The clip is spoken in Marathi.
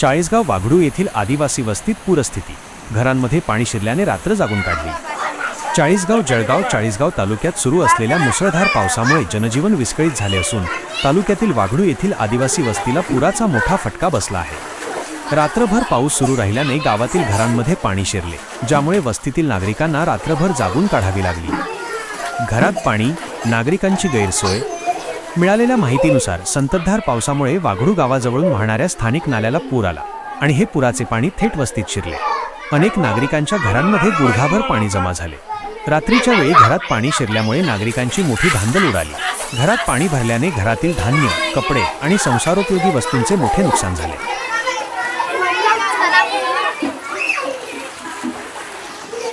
चाळीसगाव वाघडू येथील आदिवासी वस्तीत पूरस्थिती. घरांमध्ये पाणी शिरल्याने रात्र जागून काढली. चाळीसगाव जळगाव चाळीसगाव तालुक्यात सुरू असलेल्या मुसळधार पावसामुळे जनजीवन विस्कळीत झाले असून तालुक्यातील वाघडू येथील आदिवासी वस्तीला पुराचा मोठा फटका बसला आहे. रात्रभर पाऊस सुरू राहिल्याने गावातील घरांमध्ये पाणी शिरले ज्यामुळे वस्तीतील नागरिकांना रात्रभर जागून काढावी लागली. घरात पाणी नागरिकांची गैरसोय मिळालेल्या माहितीनुसार संततधार पावसामुळे वाघडू गावाजवळून वाहणाऱ्या स्थानिक नाल्याला पूर आला आणि हे पुराचे पाणी थेट वस्तीत शिरले. अनेक नागरिकांच्या घरांमध्ये गुडघाभर पाणी जमा झाले. रात्रीच्या वेळी घरात पाणी शिरल्यामुळे नागरिकांची मोठी धांदल उडाली. घरात पाणी भरल्याने घरातील धान्य कपडे आणि संसारोपयोगी वस्तूंचे मोठे नुकसान झाले.